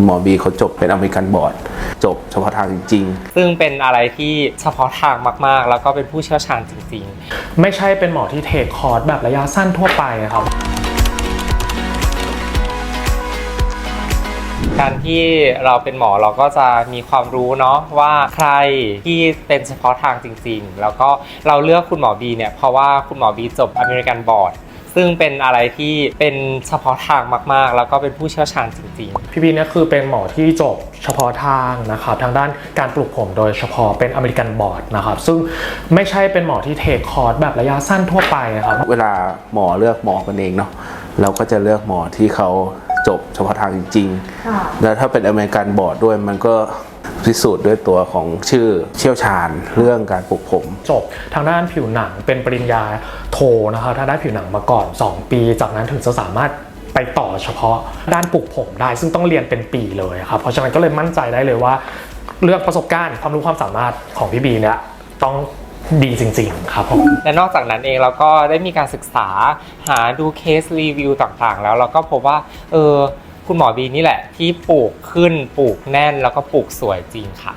คุณหมอบีเขาจบเป็นอเมริกันบอร์ด จบเฉพาะทางจริง ซึ่งเป็นอะไรที่เฉพาะทางมากๆ แล้วก็เป็นผู้เชี่ยวชาญจริงไม่ใช่เป็นหมอที่เทคคอร์สแบบระยะสั้นทั่วไปครับๆการที่เราเป็นหมอเราก็จะมีความรู้เนาะว่าใครที่เป็นเฉพาะทางจริง ๆ แล้วก็เราเลือกคุณหมอบีเนี่ยเพราะว่าคุณหมอบีจบอเมริกันบอร์ด ซึ่งเป็นอะไรที่เป็นเฉพาะทางมากๆ แล้วก็เป็นผู้เชี่ยวชาญจริงๆ พี่บีเนี่ยคือเป็นหมอที่จบเฉพาะทางนะครับทางด้านการปลูกผมโดยเฉพาะเป็นอเมริกันบอร์ดนะครับ ซึ่งไม่ใช่เป็นหมอที่เทคคอร์สแบบระยะสั้นทั่วไปครับๆเวลาหมอเลือกหมอกันเองเนาะเราก็จะเลือกหมอที่เขาจบเฉพาะทางจริงค่ะๆแล้วถ้าเป็นอเมริกันบอร์ดด้วยมันก็ พิสูจน์ด้วยตัวของชื่อเชี่ยวชาญเรื่องการปลูกผม จบทางด้านผิวหนังเป็นปริญญาโทนะครับทางด้านผิวหนังมาก่อน 2 ปี จากนั้นถึงจะสามารถไปต่อเฉพาะด้านปลูกผมได้ ซึ่งต้องเรียนเป็นปีเลยครับเพราะฉะนั้นก็เลยมั่นใจได้เลยว่า เรื่องประสบการณ์ความรู้ความสามารถของพี่บีเนี่ยต้องดีจริงๆ ครับผมและนอกจากนั้นเองเราก็ได้มีการศึกษาหาดูเคสรีวิวต่างๆ แล้วเราก็พบว่าเออ คุณหมอบีนี่แหละที่ปลูกขึ้นปลูกแน่นแล้วก็ปลูกสวยจริงค่ะ